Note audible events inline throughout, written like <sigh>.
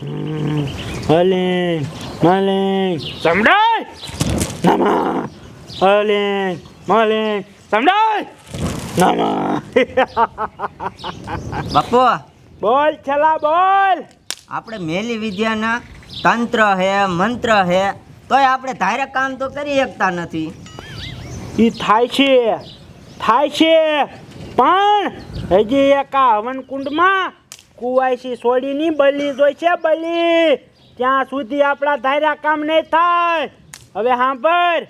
હલે મલે સમડાય! નમા! હલે મલે સમડાય! નમા! <laughs> બાપુ! બોલ છલા બોલ! આપણે મેલી વિદ્યાના તંત્ર હે મંત્ર હે તોય આપણે ધારે કામ તો કરી શકતા નથી. એ થાય છે થાય છે પણ હજી એક આ હવન કુંડમાં કુવાયસી છોડીની બલી જોઈ છે બલી? ત્યાં સુધી આપણા ધાર્યા કામ નહીં થાય. હવે સાંભળ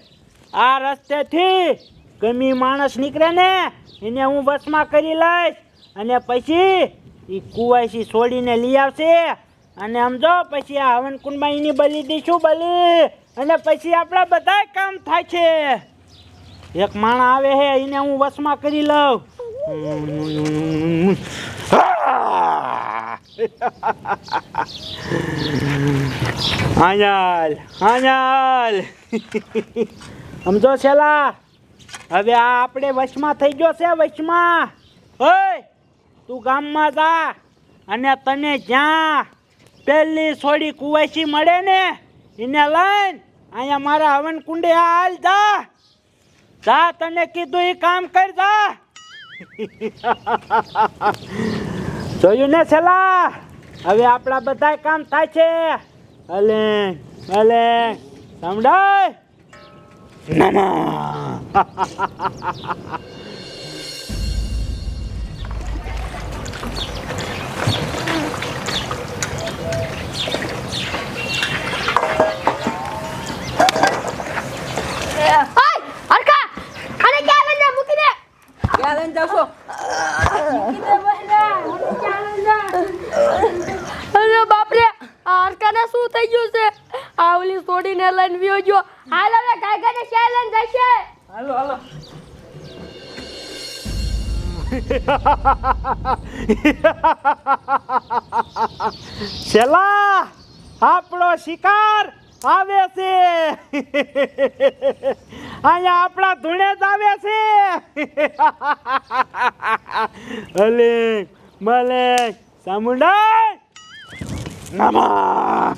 આ રસ્તેથી ગમી માણસ નીકળે ને, એને હું વસમાં કરી લઈશ. અને પછી એ કુવાયસી છોડીને લઈ આવશે. અને સમજો પછી આ હવન કુંડમાં એની બલી દઈશું બલી. અને પછી આપણા બધા કામ થાય છે. એક માણા આવે હે, એને હું વસમાં કરી લઉં. <laughs> આંજલ આંજલ <laughs> સમજો છેલા હવે આ આપણે વશમાં થઈ ગયો છે, વશમાં. ઓય, તું ગામમાં જા અને તને જ્યાં પહેલી છોડી કુવાસી મળે ને, એને લઈને અહીંયા મારા હવન કુંડે હાલ જા. જા, તને કીધું એ કામ કર જા. <laughs> જોયું ને છેલ્લા? હવે આપણા બધા કામ થાય છે. હલે અલે સમડાય નમા હાય હરખા આને ક્યાં લઈ જા મૂકી દે ક્યાં લઈને જશો અરે બાપરે આ હરખાને શું થઈ ગયું છે આ છોડીને લઈને વ્યો ગયો હાલ હવે ગાયગાને ક્યાં લઈને જશે હાલો હાલો. છેલ્લા આપણો શિકાર આવે છે. અહીંયા આપણા ધૂણે જ આવે છે. અલે મલે સામુંડા નમા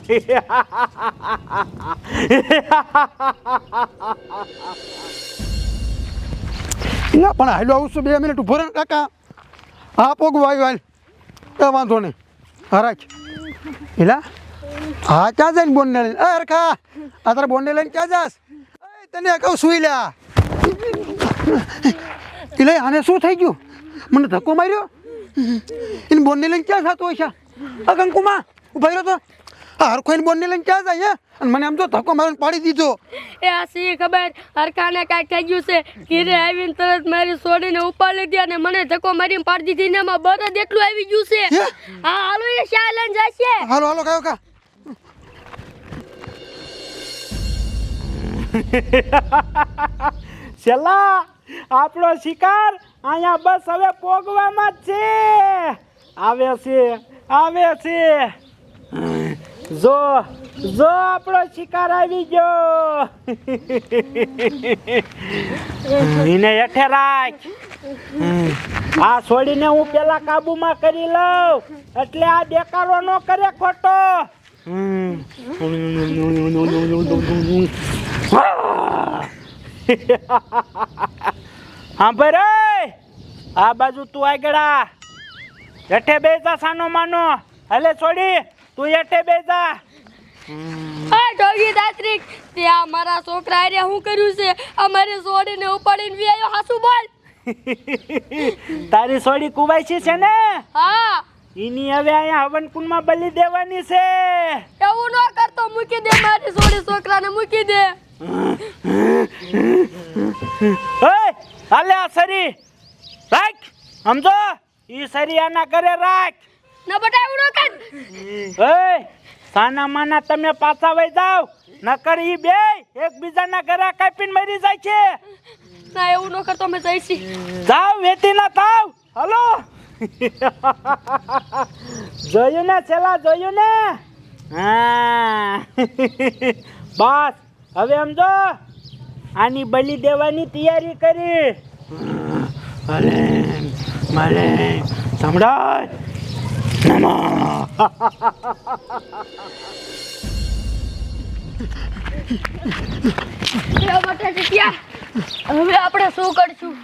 ના પણ હાલો આવું છું, બે મિનિટ ઊભો રહે, કાકા. હા પોગ વાય હાલ એ વાંધો નહીં. હરાજ એલા હા, ક્યાં ને બોનને લઈને? અરે ખા આ તારા બોનને લઈને ક્યાં જાસ તને કહું સુઈ લ્યા એટલે આને શું થઈ ગયું? મને ધક્કો માર્યો? એને બોનને લઈને ક્યાં થતો હોય છે? કંકુમાં. ઊભા રહ્યો તો? આ હરખો એને બોનને લઈને ક્યાં જાય હે? અને મને આમ તો ધક્કો મારીને પાડી દીધો. એ આ સી ખબર? હરખાને કાંઈક થઈ ગયું છે. ઘીરે આવીને તરત મારી છોડીને ઉપાડી લીધી અને મને ધક્કો મારીને પાડી દીધી. ને એમાં બરદ એટલું આવી ગયું છે. હા? હાલો એ ક્યાં લઈને જશે. હાલો હાલો કયો કા? <laughs> છેલ્લા આપણો શિકાર અહીંયા બસ હવે પોગવામાં જ છે. આવે છે આવે છે. જો જો આપણો શિકાર આવી ગયો. એને હેઠે રાખ. આ છોડીને હું પેલા કાબુમાં કરી લઉં. એટલે આ દેકારો ન કરે ખોટો. હા ભાઈ આ બાજુ તું આગળ હેઠે બેસા સાનો માનો. હલે છોડી. તું એટે બેસા આ ડોગી દાત્રિક તે આ મારા છોકરા હારે શું કર્યું છે? અમારી છોડીને ઉપાડીને વી આવ્યો હાસુ બોલ. તારી છોડી કુવાયસી છે ને? હા. એની હવે અહીંયા હવન કુંડમાં બલી દેવાની છે. એવું ન કરતો મૂકી દે મારી છોડી છોકરાને મૂકી દે. ઓય હાલે આ સરી રાખ સમજો? ઈ સરી આના ઘરે રાખ. ના બટા એવું ન કર ઓય સાના માના તમે પાછા વઈ જાવ નકર ઈ બે એકબીજાના ઘરે કાપીને મરી જાય છે. ના એવું ન કરતો અમે જઈશી. જાવ વેતી ના થાવ. હલો? જોયું ને છેલ્લા જોયું ને? હા. બસ હવે સમજો આની બલી દેવાની તૈયારી કરી. ભલે ભલે સંભળાય બટાટિયા હવે આપણે શું કરશું?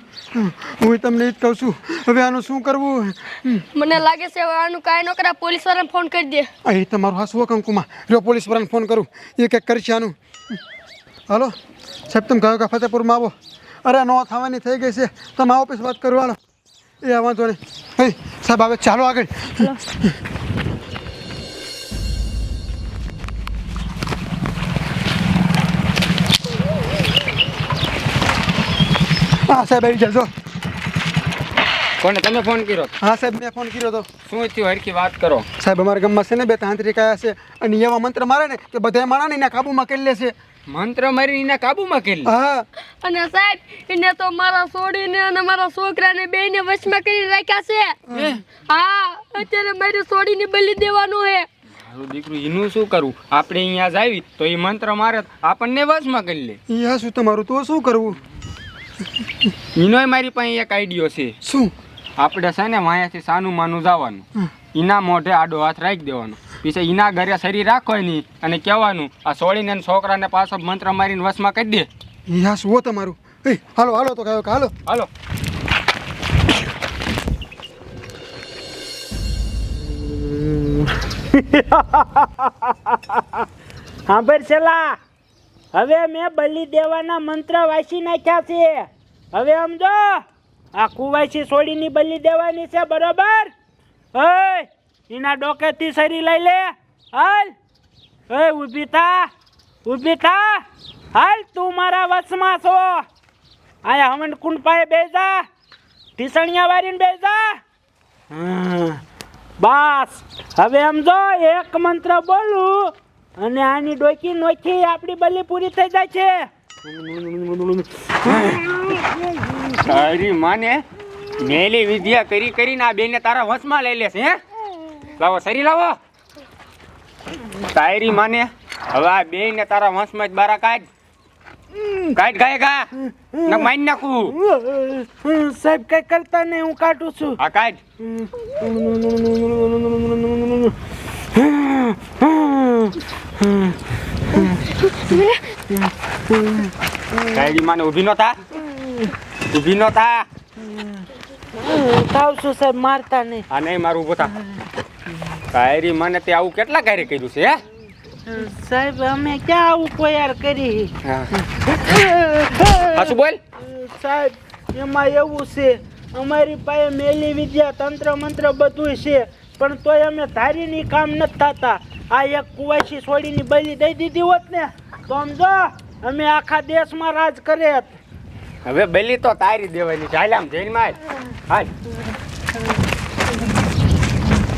હું તમને એ જ કહું છું હવે આનું શું કરવું? મને લાગે છે હવે આનું કાંઈ ન કરા પોલીસ વાળાને ફોન કરી દે. અહીં તમારું હાસું કંકુમાં. રહ્યો પોલીસ વાળાને ફોન કરું એ કંઈક કરશે આનું. હાલો સાહેબ તમે કહ્યું કે ફતેપુરમાં આવો. અરે નો થવાની થઈ ગઈ છે. તમે આવો પછી વાત કરવાનો એ આ વાંધો નહીં. હે સાહેબ હવે ચાલો આગળ. હા સાહેબ આવી જશો કોને તમે ફોન કર્યો? હા સાહેબ મેં ફોન કર્યો હતો શું થયું હરખી વાત કરો? સાહેબ અમારા ગામમાં છે ને બે તાંત્રિક આયા છે અને એવા મંત્ર મારે ને કે બધા માણસને એના કાબુમાં કરી લે છે. મંત્ર મારી એના કાબુમાં કરી હા. અને સાહેબ એને તો મારા છોડીને અને મારા છોકરાને બેયને વશમાં કરી રાખ્યા છે. હા? અત્યારે મારી છોડીને બલી દેવાનું હે. મારું દીકરું એનું શું કરવું? આપણે અહીંયા જ આવી તો એ મંત્ર મારે આપણને વશમાં કરી લે. એ હા શું તમારું? તો શું કરવું? એનોય મારી પાસે એક આઈડિયો છે. શું? આપણે છે ને વાયાથી સાનું માનું જવાનું એના મોઢે આડો હાથ રાખી દેવાનો. પછી એના ઘરે શરીર રાખવાની અને કહેવાનું આ સોળીને ને છોકરાને પાછો મંત્ર મારીને વશમાં કરી દે. એ શું હો તમારું એ હાલો હાલો તો કયો કે હાલો. હાલો. સાંભળ છેલા હવે મેં બલી દેવાના મંત્ર વાંચી નાખ્યા છે. હવે સમજો આ કુવાસી સોડીની બલી દેવાની છે બરોબર? ઓય એના ડોકેથી સરી લઈ લે. હાલ. એ ઊભી થા. ઊભી થા. હાલ, તું મારા વશમાં છો. આયા હમણ કુંડ પાએ બેજા ટીસણિયા વારીને હા બસ. હવે સમજો એક મંત્ર બોલું અને આની ડોકી નોખી આપણી બલી પૂરી થઈ જાય છે. તારી માને મેલી વિદ્યા કરી કરીને આ બેને તારા વશમાં લઈ લેશે, હે? લાવો સરી લાવો. તારી માને. હવે આ બે ને તારા વંશમાં જ બારા કાઢ. કાઢ ગાય ગા. ન મારી નાખું. સાહેબ કઈ કરતા નહીં હું કાઢું છું. આ કાઢ. તારી માને ઊભી નો થા. ઊભી નો થા. થાવ છું સાહેબ મારતા નહીં. આ નહીં મારું ઊભો થા. મને તે આવું કેટલા કાર્ય કર્યું છે હે? સાહેબ અમે ક્યાં આવું કોઈ યાર કરી <laughs> બોલ. સાહેબ એમાં એવું છે અમારી પાસે મેલી વિદ્યા તંત્ર મંત્ર બધું છે પણ તોય અમે ધારીની કામ નથી થતા. આ એક કુવાસી છોડીની બલી દઈ દીધી હોત ને તો સમજો અમે આખા દેશમાં રાજ કરે હવે બેલી તો તારી દેવાની ચાલ્યા આમ જઈને માય હાલ.